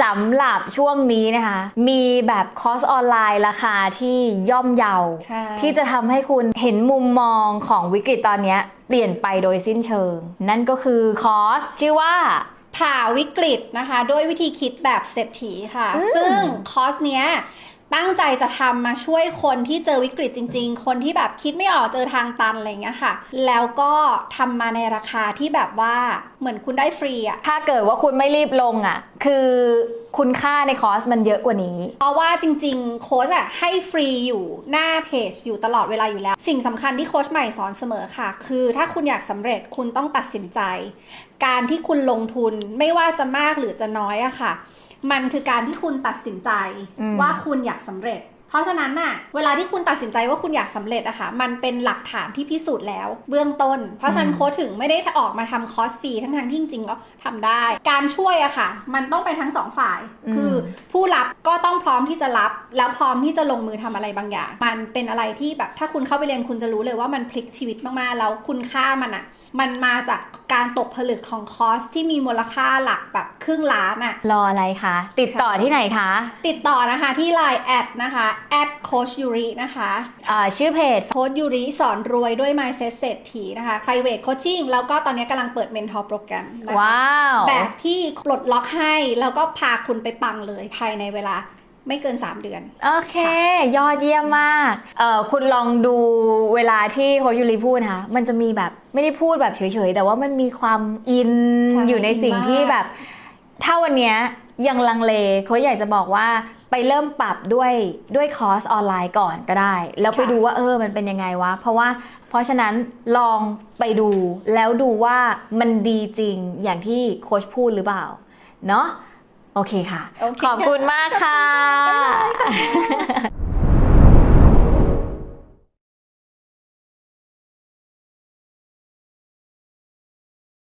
สำหรับช่วงนี้นะคะ มีแบบคอร์สออนไลน์ราคาที่ย่อมเยา ใช่ ที่จะทำให้คุณเห็นมุมมองของวิกฤตตอนเนี้ยเปลี่ยนไปโดยสิ้นเชิง นั่นก็คือคอร์สชื่อว่า ผ่าวิกฤตนะคะ ด้วยวิธีคิดแบบเศรษฐีค่ะซึ่งคอร์สเนี้ยตั้งใจจะทำมาช่วยคนที่เจอวิกฤตจริง ๆ คนที่แบบคิดไม่ออกเจอทางตันอะไรอย่างเงี้ยค่ะ แล้วก็ทำมาในราคาที่แบบว่าเหมือนคุณได้ฟรีอะ ถ้าเกิดว่าคุณไม่รีบลงอะ คือคุณค่าในคอร์สมันเยอะกว่านี้ เพราะว่าจริง ๆ โค้ชอะให้ฟรีอยู่หน้าเพจอยู่ตลอดเวลาอยู่แล้ว สิ่งสำคัญที่โค้ชใหม่สอนเสมอค่ะ คือถ้าคุณอยากสำเร็จคุณต้องตัดสินใจ การที่คุณลงทุนไม่ว่าจะมากหรือจะน้อยอะค่ะ มันคือการที่คุณตัดสินใจอืมว่าคุณอยากสำเร็จ เพราะฉะนั้นน่ะเวลาที่คุณตัดสินใจว่าคุณอยากสำเร็จอะค่ะมันเป็นหลักฐานที่พิสูจน์แล้ว เบื้องต้น เพราะฉะนั้นโค้ชถึงไม่ได้ออกมาทำคอร์สฟรีทั้งๆที่จริงๆก็ทำได้ การช่วยอะค่ะ มันต้องไปทั้งสองฝ่ายอืมคือผู้รับก็ต้องพ ร้อมที่จะรับ แล้วพร้อมที่จะลงมือทำอะไรบางอย่าง มันเป็นอะไรที่แบบถ้าคุณเข้าไปเรียนคุณจะรู้เลยว่ามันพลิกชีวิตมากๆ แล้วคุณค่ามันอะมันมาจากการตกผลึกของคอร์สที่มีมูลค่าหลักแบบครึ่งล้านอะรออะไรคะ ติดต่อที่ไหนคะ ติดต่อนะคะที่ Line แอดนะคะแอดโคชยูรินะคะอ่าชื่อเพจโค้ชยูริสอนรวยด้วย Mindset เศรษฐีนะคะ private coaching แล้วก็ตอนนี้กำลังเปิด mentor โปรแกรมนะคะว้าวแบบที่ปลดล็อกให้แล้วก็พาคุณไปปังเลยภายในเวลา ไม่เกิน 3 เดือน โอเค ยอดเยี่ยมมากเอ่อคุณลองดูเวลาที่โคชยูริพูดนะคะมันจะมีแบบไม่ได้พูดแบบเฉยๆ แต่ว่ามันมีความอินใช่อยู่ในสิ่งอินมาก ที่แบบ ถ้าวันเนี้ยยังลังเลโค้ชอยากจะบอกว่าไปเริ่มปรับด้วยด้วยคอร์สออนไลน์ก่อนก็ได้ แล้วไปดูว่าเออมันเป็นยังไงวะ เพราะว่าเพราะฉะนั้นลองไปดูแล้วดูว่ามันดีจริงอย่างที่โค้ชพูดหรือเปล่า เนาะ โอเคค่ะ ขอบคุณมากค่ะ